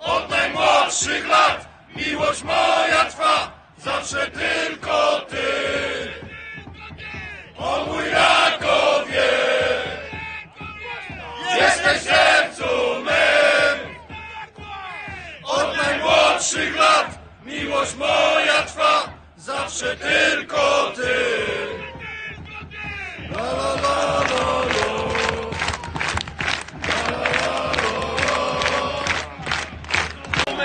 Od najmłodszych lat miłość moja trwa, zawsze tylko ty. O mój Rakowie, jesteś sercu mym. Od najmłodszych lat miłość moja trwa, zawsze tylko ty. La, la,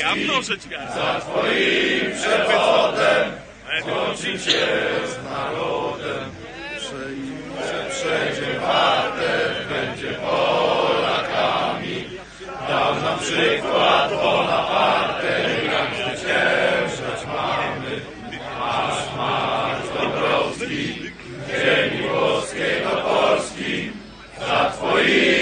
Ja mnożę. Za twoim przewodem łączy się z narodem. Przejdzie, przejdzie będzie Polakami. Dał nam przykład Bonaparte, jak zwyciężać mamy. Aż marsz Dąbrowski, ziemi włoskiej do Polski, za twoim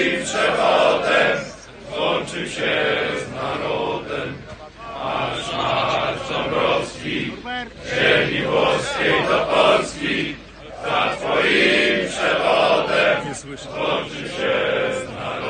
Polski, ziemi włoskiej do Polski, za Twoim przewodem łączy się z narodem.